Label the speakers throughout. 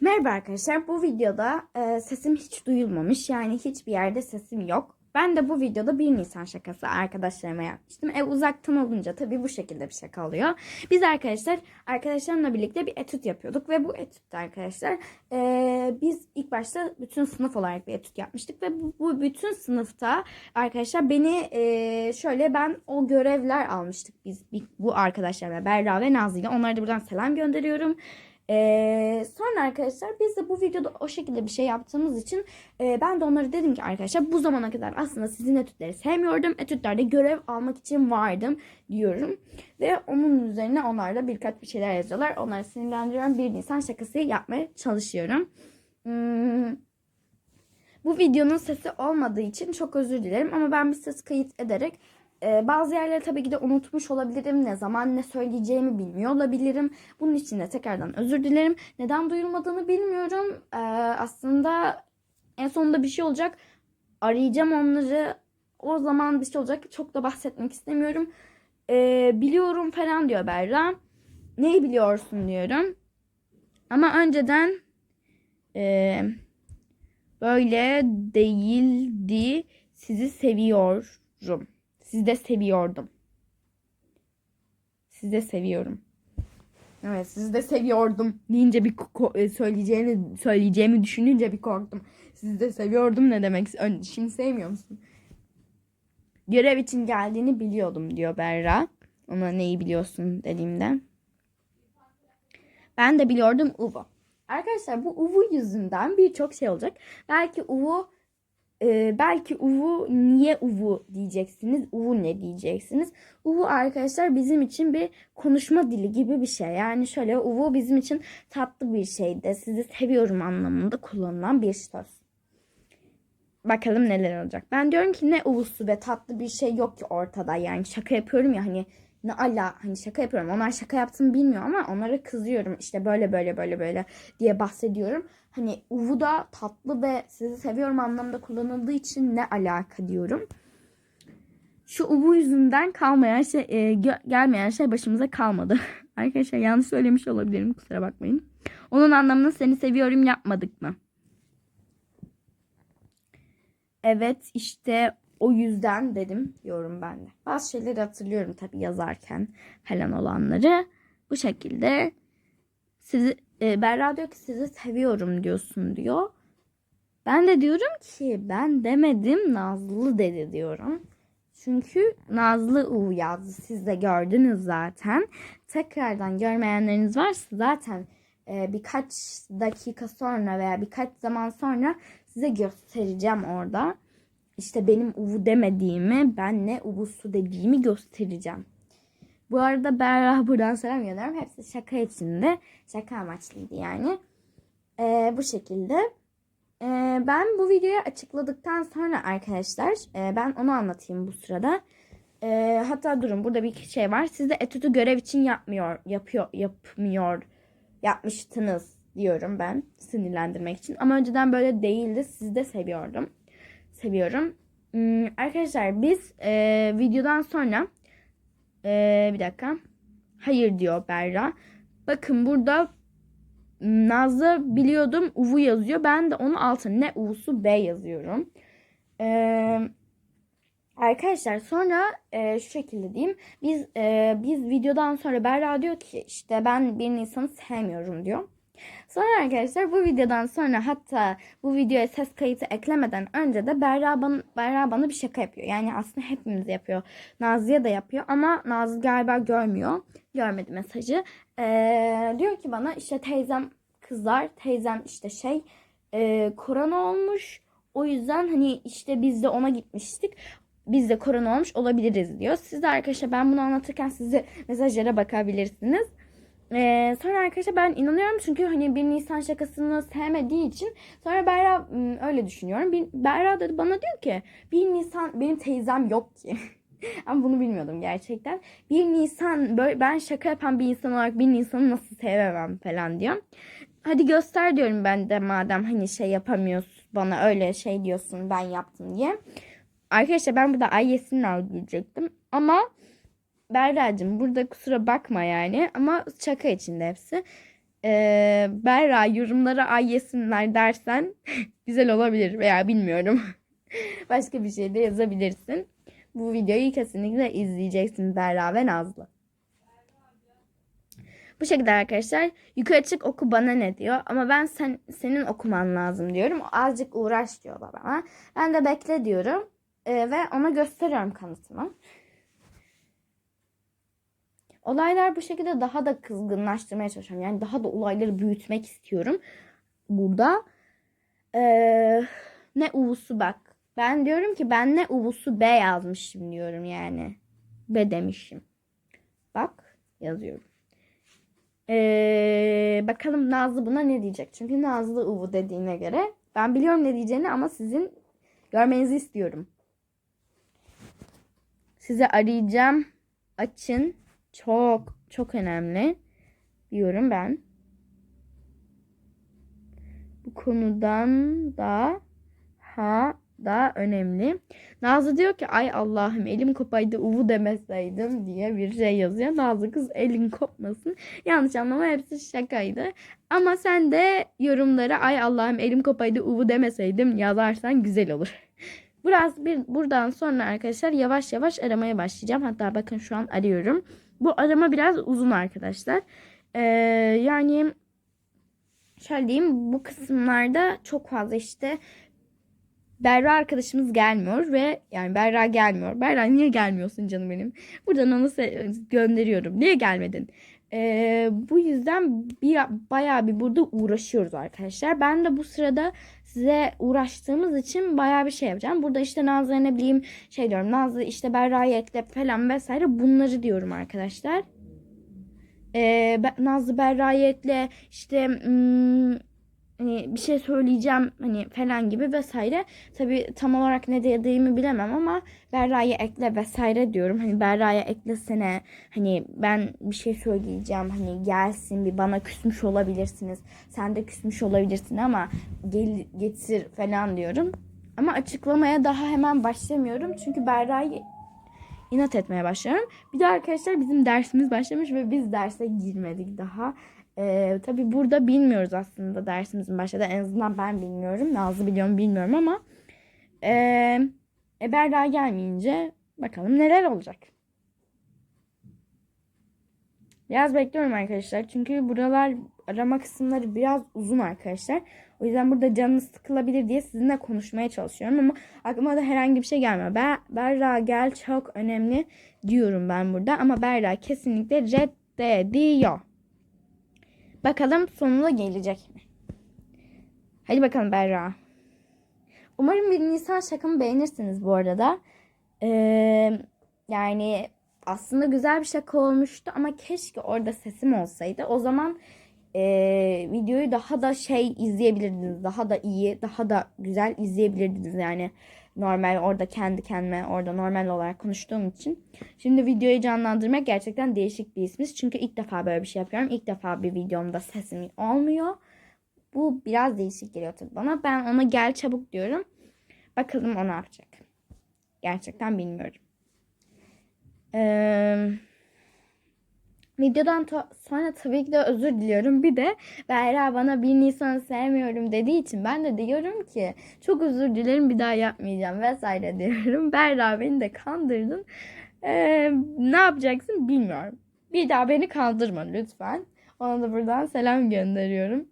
Speaker 1: Merhaba arkadaşlar. Bu videoda e, sesim hiç duyulmamış. Yani hiçbir yerde sesim yok. Ben de bu videoda 1 Nisan şakası arkadaşlarıma yapmıştım. Ev uzaktan olunca tabii bu şekilde bir şaka oluyor. Biz arkadaşlar arkadaşlarımla birlikte bir etüt yapıyorduk. Ve bu etütte arkadaşlar e, biz ilk başta bütün sınıf olarak bir etüt yapmıştık. Ve bu, bu bütün sınıfta arkadaşlar beni e, şöyle ben o görevler almıştık biz bu arkadaşlarla Berra ve Nazlı ile. Onlara da buradan selam gönderiyorum. Ee, sonra arkadaşlar biz de bu videoda o şekilde bir şey yaptığımız için e, ben de onlara dedim ki arkadaşlar bu zamana kadar aslında sizin etütleri sevmiyordum. Etütlerde görev almak için vardım diyorum. Ve onun üzerine onlar da birkaç bir şeyler yazıyorlar. Onları sinirlendiriyorum. 1 Nisan şakası yapmaya çalışıyorum. Hmm, bu videonun sesi olmadığı için çok özür dilerim ama ben bir ses kayıt ederek e, bazı yerleri tabii ki de unutmuş olabilirim. Ne zaman ne söyleyeceğimi bilmiyor olabilirim. Bunun için de tekrardan özür dilerim. Neden duyulmadığını bilmiyorum. E, aslında en sonunda bir şey olacak. Arayacağım onları. O zaman bir şey olacak. Çok da bahsetmek istemiyorum. E, biliyorum falan diyor Berra. Neyi biliyorsun diyorum. Ama önceden e, böyle değildi. Sizi seviyorum. Sizi de seviyordum. Sizi de seviyorum. Evet sizi de seviyordum deyince bir e, söyleyeceğini söyleyeceğimi düşününce bir korktum. Sizi de seviyordum ne demek? Şimdi sevmiyor musun? Görev için geldiğini biliyordum diyor Berra. Ona neyi biliyorsun dediğimde. Ben de biliyordum Uvu. Arkadaşlar bu Uvu yüzünden birçok şey olacak. Belki Uvu e, belki Uvu niye Uvu diyeceksiniz. Uvu ne diyeceksiniz. Uvu arkadaşlar bizim için bir konuşma dili gibi bir şey. Yani şöyle Uvu bizim için tatlı bir şeydi. Sizi seviyorum anlamında kullanılan bir söz. Bakalım neler olacak. Ben diyorum ki ne uvusu ve tatlı bir şey yok ki ortada. Yani şaka yapıyorum ya hani ne ala hani şaka yapıyorum. Onlar şaka yaptığımı bilmiyor ama onlara kızıyorum. İşte böyle böyle böyle böyle diye bahsediyorum. Hani uvu da tatlı ve sizi seviyorum anlamda kullanıldığı için ne alaka diyorum. Şu uvu yüzünden kalmayan şey, e, gelmeyen şey başımıza kalmadı. Arkadaşlar yanlış söylemiş olabilirim kusura bakmayın. Onun anlamını seni seviyorum yapmadık mı? Evet işte o yüzden dedim diyorum ben de. Bazı şeyleri hatırlıyorum tabii yazarken falan olanları. Bu şekilde sizi e, Berra diyor ki sizi seviyorum diyorsun diyor. Ben de diyorum ki ben demedim Nazlı dedi diyorum. Çünkü Nazlı U yazdı. Siz de gördünüz zaten. Tekrardan görmeyenleriniz varsa zaten e, birkaç dakika sonra veya birkaç zaman sonra size göstereceğim orada. İşte benim uvu demediğimi, ben ne uvusu dediğimi göstereceğim. Bu arada Berra buradan selam gönderiyorum. Hepsi şaka içinde. Şaka amaçlıydı yani. Ee, bu şekilde. Ee, ben bu videoyu açıkladıktan sonra arkadaşlar e, ben onu anlatayım bu sırada. Ee, hatta durun burada bir şey var. Siz de etüdü görev için yapmıyor, yapıyor, yapmıyor, yapmıştınız diyorum ben sinirlendirmek için. Ama önceden böyle değildi. Sizi de seviyordum. Seviyorum. Hmm, arkadaşlar biz e, videodan sonra ee, bir dakika. Hayır diyor Berra. Bakın burada Nazlı biliyordum Uvu yazıyor. Ben de onun altına ne U'su B yazıyorum. Ee, arkadaşlar sonra e, şu şekilde diyeyim. Biz e, biz videodan sonra Berra diyor ki işte ben bir insanı sevmiyorum diyor. Sonra arkadaşlar bu videodan sonra hatta bu videoya ses kayıtı eklemeden önce de Berra bana, Berra bana bir şaka yapıyor. Yani aslında hepimiz yapıyor. Nazlı'ya da yapıyor ama Nazlı galiba görmüyor. Görmedi mesajı. Ee, diyor ki bana işte teyzem kızlar teyzem işte şey e, korona olmuş. O yüzden hani işte biz de ona gitmiştik. Biz de korona olmuş olabiliriz diyor. Siz de arkadaşlar ben bunu anlatırken size mesajlara bakabilirsiniz. Ee, sonra arkadaşlar ben inanıyorum çünkü hani bir Nisan şakasını sevmediği için sonra Berra öyle düşünüyorum. Bir, Berra da bana diyor ki bir Nisan benim teyzem yok ki. Ama bunu bilmiyordum gerçekten. Bir Nisan böyle ben şaka yapan bir insan olarak bir Nisan'ı nasıl sevemem falan diyor. Hadi göster diyorum ben de madem hani şey yapamıyorsun bana öyle şey diyorsun ben yaptım diye. Arkadaşlar ben burada ay yesin al diyecektim ama Berra'cığım burada kusura bakma yani ama şaka içinde hepsi. Ee, Berra yorumlara ay yesinler dersen güzel olabilir veya bilmiyorum. Başka bir şey de yazabilirsin. Bu videoyu kesinlikle izleyeceksin Berra ve Nazlı. Bu şekilde arkadaşlar yukarı çık oku bana ne diyor ama ben sen senin okuman lazım diyorum. Azıcık uğraş diyor bana. Ben de bekle diyorum Ee, ve ona gösteriyorum kanıtımı. Olaylar bu şekilde daha da kızgınlaştırmaya çalışıyorum. Yani daha da olayları büyütmek istiyorum. Burada Ee, ne uvusu bak. Ben diyorum ki ben ne uvusu B yazmışım diyorum yani. B demişim. Bak yazıyorum. Ee, bakalım Nazlı buna ne diyecek? Çünkü Nazlı uvu dediğine göre ben biliyorum ne diyeceğini ama sizin görmenizi istiyorum. Size arayacağım. Açın. Çok çok önemli diyorum ben. Bu konudan da ha da önemli. Nazlı diyor ki ay Allah'ım elim kopaydı uvu demeseydim diye bir şey yazıyor. Nazlı kız elin kopmasın. Yanlış anlama hepsi şakaydı. Ama sen de yorumlara ay Allah'ım elim kopaydı uvu demeseydim yazarsan güzel olur. Biraz bir buradan sonra arkadaşlar yavaş yavaş aramaya başlayacağım. Hatta bakın şu an arıyorum. Bu arama biraz uzun arkadaşlar. Ee, yani şöyle diyeyim bu kısımlarda çok fazla işte Berra arkadaşımız gelmiyor ve yani Berra gelmiyor. Berra niye gelmiyorsun canım benim? Buradan onu gönderiyorum. Niye gelmedin? Ee, bu yüzden bir, bayağı bir burada uğraşıyoruz arkadaşlar. Ben de bu sırada size uğraştığımız için bayağı bir şey yapacağım. Burada işte Nazlı'ya ne bileyim şey diyorum. Nazlı işte Berra'yı ekle falan vesaire bunları diyorum arkadaşlar. Ee, Nazlı Berra'yı ekle işte hmm, hani bir şey söyleyeceğim hani falan gibi vesaire. Tabi tam olarak ne dediğimi bilemem ama Berra'yı ekle vesaire diyorum. Hani Berra'ya eklesene hani ben bir şey söyleyeceğim hani gelsin bir bana küsmüş olabilirsiniz. Sen de küsmüş olabilirsin ama gel getir falan diyorum. Ama açıklamaya daha hemen başlamıyorum. Çünkü Berra'yı inat etmeye başlıyorum. Bir de arkadaşlar bizim dersimiz başlamış ve biz derse girmedik daha. Ee, tabii burada bilmiyoruz aslında dersimizin başladı. En azından ben bilmiyorum. Nazlı biliyorum bilmiyorum ama e, Berra gelmeyince bakalım neler olacak. Biraz bekliyorum arkadaşlar. Çünkü buralar arama kısımları biraz uzun arkadaşlar. O yüzden burada canınız sıkılabilir diye sizinle konuşmaya çalışıyorum ama aklıma da herhangi bir şey gelmiyor. Ber Berra gel çok önemli diyorum ben burada ama Berra kesinlikle reddediyor. Bakalım sonuna gelecek mi? Hadi bakalım Berra. Umarım bir Nisan şakamı beğenirsiniz bu arada. Ee, yani aslında güzel bir şaka olmuştu ama keşke orada sesim olsaydı. O zaman e, videoyu daha da şey izleyebilirdiniz. Daha da iyi, daha da güzel izleyebilirdiniz yani. Normal orada kendi kendime orada normal olarak konuştuğum için. Şimdi videoyu canlandırmak gerçekten değişik bir ismiş. Çünkü ilk defa böyle bir şey yapıyorum. İlk defa bir videomda sesim olmuyor. Bu biraz değişik geliyor tabii bana. Ben ona gel çabuk diyorum. Bakalım o ne yapacak. Gerçekten bilmiyorum. Eee... Videodan to- sonra tabii ki de özür diliyorum. Bir de Berra bana 1 Nisan'ı sevmiyorum dediği için ben de diyorum ki çok özür dilerim bir daha yapmayacağım vesaire diyorum. Berra beni de kandırdın. Ee, ne yapacaksın bilmiyorum. Bir daha beni kandırma lütfen. Ona da buradan selam gönderiyorum.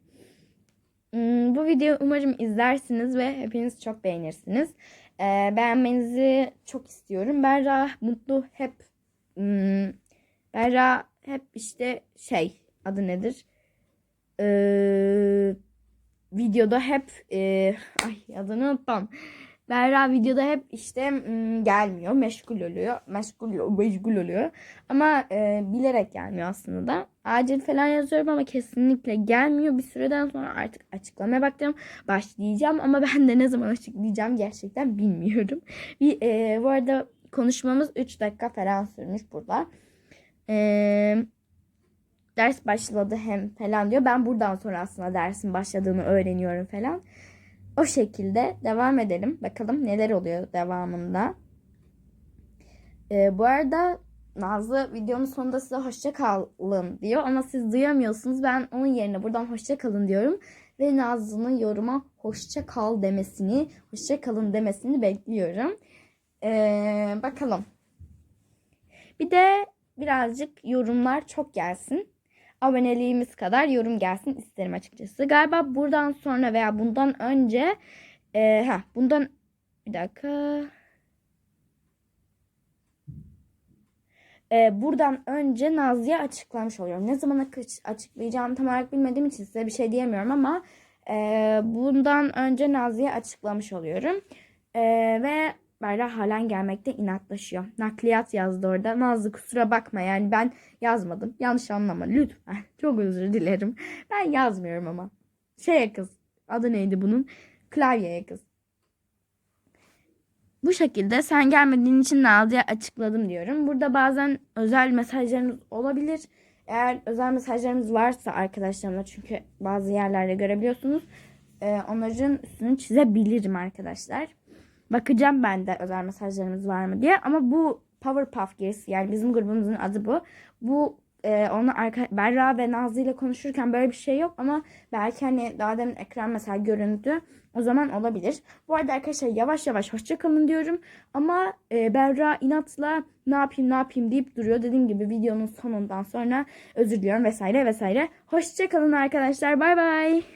Speaker 1: Hmm, bu videoyu umarım izlersiniz ve hepiniz çok beğenirsiniz. Ee, beğenmenizi çok istiyorum. Berra mutlu hep hmm, Berra hep işte şey adı nedir? Ee, videoda hep e, ay adını unuttum. Berra videoda hep işte mm, gelmiyor, meşgul oluyor, meşgul meşgul oluyor. Ama e, bilerek gelmiyor aslında da. Acil falan yazıyorum ama kesinlikle gelmiyor. Bir süreden sonra artık açıklamaya baktım. Başlayacağım ama ben de ne zaman açıklayacağım gerçekten bilmiyorum. Bir e, bu arada konuşmamız 3 dakika falan sürmüş burada. Ee, ders başladı hem falan diyor. Ben buradan sonra aslında dersin başladığını öğreniyorum falan. O şekilde devam edelim. Bakalım neler oluyor devamında. Ee, bu arada Nazlı videonun sonunda size hoşça kalın diyor ama siz duyamıyorsunuz. Ben onun yerine buradan hoşça kalın diyorum ve Nazlı'nın yoruma hoşça kal demesini, hoşça kalın demesini bekliyorum. Ee, bakalım. Bir de birazcık yorumlar çok gelsin. Aboneliğimiz kadar yorum gelsin isterim açıkçası. Galiba buradan sonra veya bundan önce e, ha bundan bir dakika. E, buradan önce Nazlı'ya açıklamış oluyorum. Ne zaman açık- açıklayacağımı tam olarak bilmediğim için size bir şey diyemiyorum ama e, bundan önce Nazlı'ya açıklamış oluyorum. E, ve Berra halen gelmekte inatlaşıyor. Nakliyat yazdı orada. Nazlı kusura bakma yani ben yazmadım. Yanlış anlama lütfen. Çok özür dilerim. Ben yazmıyorum ama. Şeye kız. Adı neydi bunun? Klavyeye kız. Bu şekilde sen gelmediğin için Nazlı'ya açıkladım diyorum. Burada bazen özel mesajlarınız olabilir. Eğer özel mesajlarınız varsa arkadaşlarımla çünkü bazı yerlerde görebiliyorsunuz. e, onların üstünü çizebilirim arkadaşlar. Bakacağım ben de özel mesajlarımız var mı diye. Ama bu Powerpuff Girls yani bizim grubumuzun adı bu. Bu e, onu arka, Berra ve Nazlı ile konuşurken böyle bir şey yok ama belki hani daha demin ekran mesela göründü. O zaman olabilir. Bu arada arkadaşlar yavaş yavaş hoşça kalın diyorum. Ama e, Berra inatla ne yapayım ne yapayım deyip duruyor. Dediğim gibi videonun sonundan sonra özür diliyorum vesaire vesaire. Hoşça kalın arkadaşlar. Bay bay.